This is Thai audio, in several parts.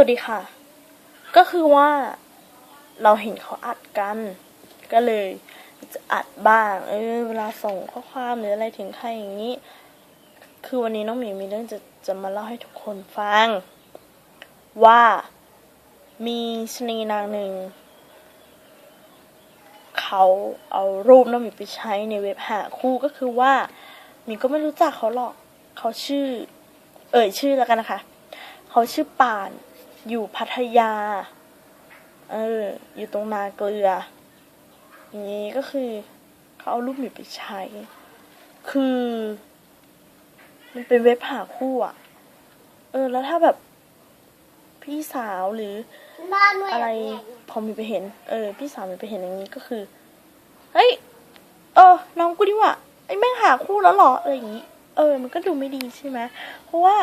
วัสดีค่ะ ก็คือว่าเราเห็นเขาอัดกัน ก็เลยจะอัดบ้าง เออ เวลาส่งข้อความหรืออะไรถึงใครอย่างนี้ คือวันนี้น้องหมีมีเรื่องจะจะมาเล่าให้ทุกคนฟัง ว่ามีชนีนางหนึ่ง เขาเอารูปน้องหมีไปใช้ในเว็บหาคู่ก็คือว่าหมีก็ไม่รู้จักเขาหรอก เขาชื่อ เอ่ยชื่อแล้วกันนะคะ เขาชื่อป่าน อยู่พัทยา เออ อยู่ตรงนาเกลือ อย่างนี้ก็คือ เขาเอารูปหมีไปใช้ คือ มันเป็นเว็บหาคู่อะเออ แล้วถ้าแบบพี่สาวหรืออะไรพอมีไปเห็น เออ พี่สาวมีไปเห็นอย่างนี้ก็คือ เฮ้ย เออ น้องกูดิว่ะไอ้แม่งหาคู่แล้วหรออะไรอย่างนี้ เออ มันก็ดูไม่ดีใช่ไหมเพราะว่า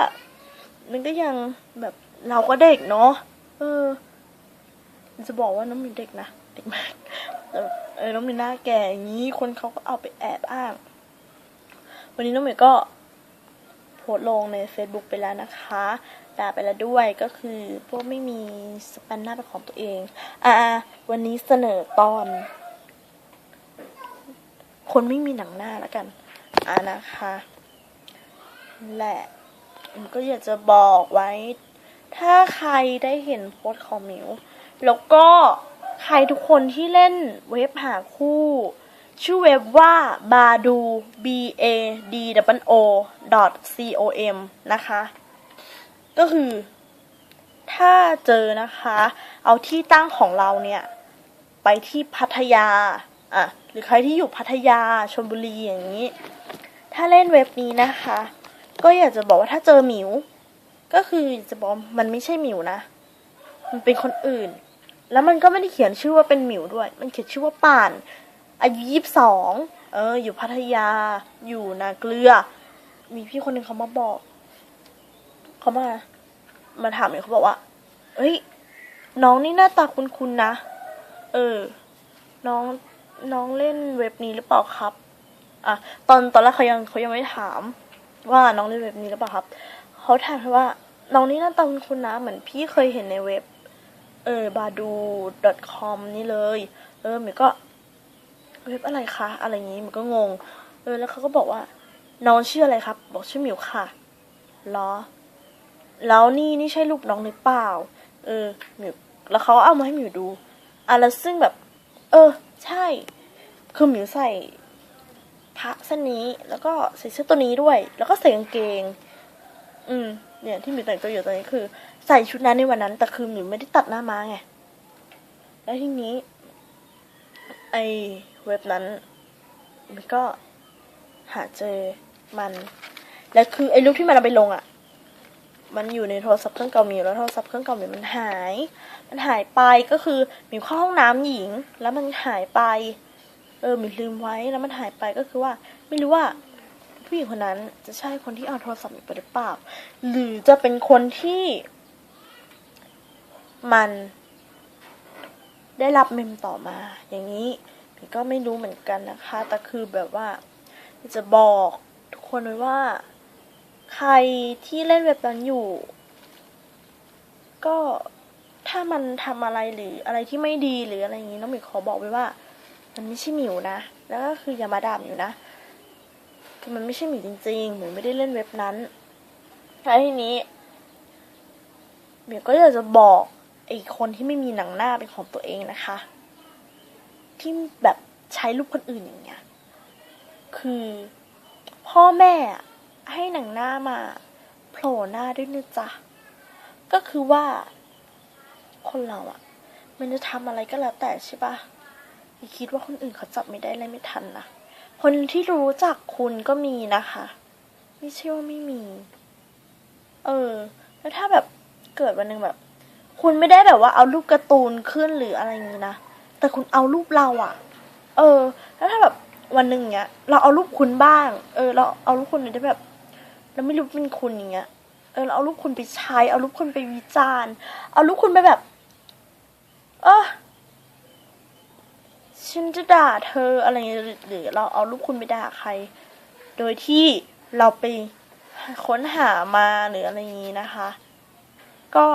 มันก็ยังแบบ เราก็เด็กเนาะเออ จะบอกว่าน้องมีเด็กนะเด็กมากแต่เออน้องมีหน้าแก่อย่างนี้คนเขาก็เอาไปแอบอ้าง วันนี้น้องมีก็โพสลงใน Facebook ไปแล้วนะคะด่าไปแล้วด้วยก็คือพวกไม่มีสแปนหน้าเป็นของตัวเอง อ่า วันนี้เสนอตอน คนไม่มีหนังหน้าแล้วกัน อ่านะคะ แหละก็อยากจะบอกไว้ ถ้าใครได้เห็นโพสต์ของมิว แล้วก็ใครทุกคนที่เล่นเว็บหาคู่ ชื่อเว็บว่า badu b a d o c o m นะคะ ก็คือ ถ้าเจอนะคะ เอาที่ตั้งของเราเนี่ย ไปที่พัทยา อะ หรือใครที่อยู่พัทยาชลบุรีอย่างนี้ ถ้าเล่นเว็บนี้นะคะ ก็อยากจะบอกว่าถ้าเจอหมิว ก็คือจะบอกมันไม่ใช่หมิวนะ มันเป็นคนอื่น แล้วมันก็ไม่ได้เขียนชื่อว่าเป็นหมิวด้วย มันเขียนชื่อว่าป่าน อายุยี่สิบสอง เออ อยู่พัทยา อยู่นาเกลือ มีพี่คนหนึ่งเขามาบอก เขามา มาถามเนี่ยเขาบอกว่า เอ้ย น้องนี่หน้าตาคุ้นๆนะ เออ น้อง น้องเล่นเว็บนี้หรือเปล่าครับ อะ ตอนตอนแรกเขายังเขายังไม่ถาม ว่าน้องเล่นเว็บนี้หรือเปล่าครับ เขาถามว่า น้องนี่หน้าตาคุ้นะ เหมือนพี่เคยเห็นในเว็บ เออ badu com นี่เลย เออหมีก็ เว็บอะไรคะ อะไรอย่างนี้มันก็งง เออ แล้วเขาก็บอกว่า น้องชื่ออะไรครับ บอกชื่อหมิวค่ะเหรอ แล้วนี่นี่ใช่ลูกน้องหรือเปล่า เออหมิวแล้วเขาเอามาให้หมิวดูอะแล้วซึ่งแบบ เออ ใช่ คือหมิวใส่พระเส้นนี้ แล้วก็ใส่เสื้อตัวนี้ด้วย แล้วก็ใส่กางเกง อืมเนี่ยที่หมิวแต่งตัวอยู่ตอนนี้คือ ใส่ชุดนั้นในวันนั้น แต่คือหมิวไม่ได้ตัดหน้ามาไง แล้วทีนี้ ไอเว็บนั้นมันก็หาเจอมัน แล้วคือไอรูปที่มันเอาไปลงอะ มันอยู่ในโทรศัพท์เครื่องเก่าหมิวแล้วโทรศัพท์เครื่องเก่าหมิวมันหาย มันหายไปก็คือหมิวเข้าห้องน้ำหญิง แล้วมันหายไป เออหมิวลืมไว้แล้วมันหายไปก็คือว่า ไม่รู้ว่า ผู้หญิงคนนั้นจะใช่คนที่เอาโทรศัพท์ไปหรือเปล่า หรือจะเป็นคนที่มันได้รับเมมต่อมา อย่างนี้หมิวก็ไม่รู้เหมือนกันนะคะ แต่คือแบบว่าจะบอกทุกคนไว้ว่า ใครที่เล่นเว็บนั้นอยู่ ก็ถ้ามันทำอะไรหรืออะไรที่ไม่ดีหรืออะไรอย่างนี้น้องหมิขอบอกไว้ว่า มันไม่ใช่หมิวนะ แล้วก็คืออย่ามาด่ามิวนะ คือมันไม่ใช่หมิวจริงๆหมิวไม่ได้เล่นเว็บนั้นแล้วทีนี้หมิวก็อยากจะบอกไอ้คนที่ไม่มีหนังหน้าเป็นของตัวเองนะคะ ที่แบบใช้รูปคนอื่นอย่างเงี้ย คือพ่อแม่ให้หนังหน้ามาโผล่หน้าด้วยนะจ๊ะ ก็คือว่า คนเราอะมันจะทำอะไรก็แล้วแต่ใช่ปะอย่าคิดว่าคนอื่นเขาจับไม่ได้เลยไม่ทันนะ คนที่รู้จักคุณก็มีนะคะ ไม่ใช่ว่าไม่มี เออ แล้วถ้าแบบเกิดวันหนึ่งแบบ คุณไม่ได้แบบว่าเอารูปการ์ตูนขึ้นหรืออะไรอย่างนี้นะแต่คุณเอารูปเราอะเออ แล้วถ้าแบบวันหนึ่งเนี้ย เราเอารูปคุณบ้าง เออ เราเอารูปคุณได้แบบ เราไม่รู้เป็นคุณอย่างเงี้ยเออเราเอารูปคุณไปใช้ เอารูปคุณไปวิจารณ์ เอารูปคุณไปแบบ เออ ฉันจะด่าเธออะไรเงี้ยหรือเราเอารูปคุณไปด่าใคร โดยที่เราไปค้นหามาหรืออะไรอย่างนี้นะคะ ก็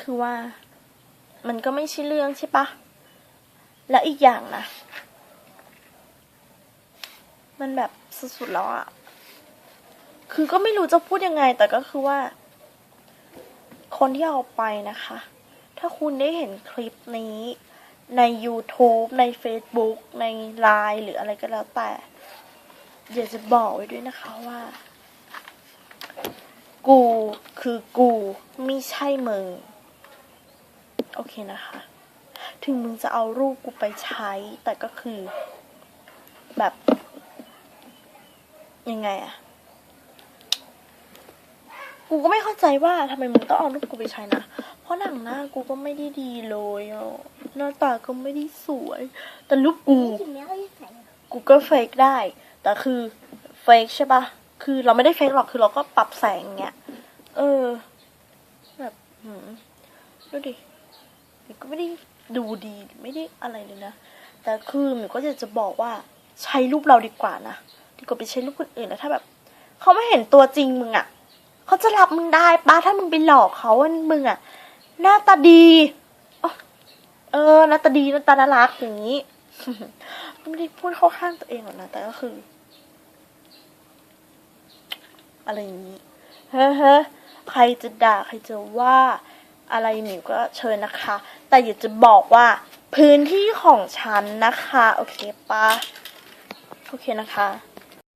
คือว่า มันก็ไม่ใช่เรื่องใช่ปะและอีกอย่างนะมันแบบสุดๆแล้วอะคือก็ไม่รู้จะพูดยังไง แต่ก็คือว่า คนที่เอาไปนะคะ ถ้าคุณได้เห็นคลิปนี้ ใน YouTube ใน Facebook ใน Line หรืออะไรก็แล้วแต่อยากจะบอกไว้ด้วยนะคะว่า กูคือกูไม่ใช่มึง โอเคนะคะ ถึงมึงจะเอารูปกูไปใช้ แต่ก็คือ แบบ ยังไงอะกูก็ไม่เข้าใจว่าทำไมมึงต้องเอารูปกูไปใช้นะ เพราะหนังหน้ากูก็ไม่ได้ดีเลยอะหน้าตาก็ไม่ได้สวย แต่รูปกูถึงแม้เขาจะใส่กูก็เฟกได้ แต่คือเฟกใช่ปะคือเราไม่ได้เฟกหรอกคือเราก็ปรับแสงอย่างเงี้ย เออ แบบหืมดูดิหมิวก็ไม่ได้ดูดีไม่ได้อะไรเลยนะ แต่คือหมิวก็จะจะบอกว่าใช้รูปเราดีกว่านะดีกว่าไปใช้รูปคนอื่นแล้วถ้าแบบเขาไม่เห็นตัวจริงมึงอะ่ะเขาจะรับมึงได้ปะถ้ามึงไปหลอกเขาว่ามึงอะ่ะ หน้าตาดีอ๋อเออหน้าตาดีหน้าตาน่ารักอย่างนี้ไม่ได้พูดเข้าข้างตัวเองหรอกนะแต่ก็คือ อะไรอย่างนี้เฮ้เฮ้อใครจะด่าใครจะว่าอะไรหมิวก็เชิญนะคะ แต่อยากจะบอกว่าพื้นที่ของฉันนะคะ โอเคปะโอเคนะคะ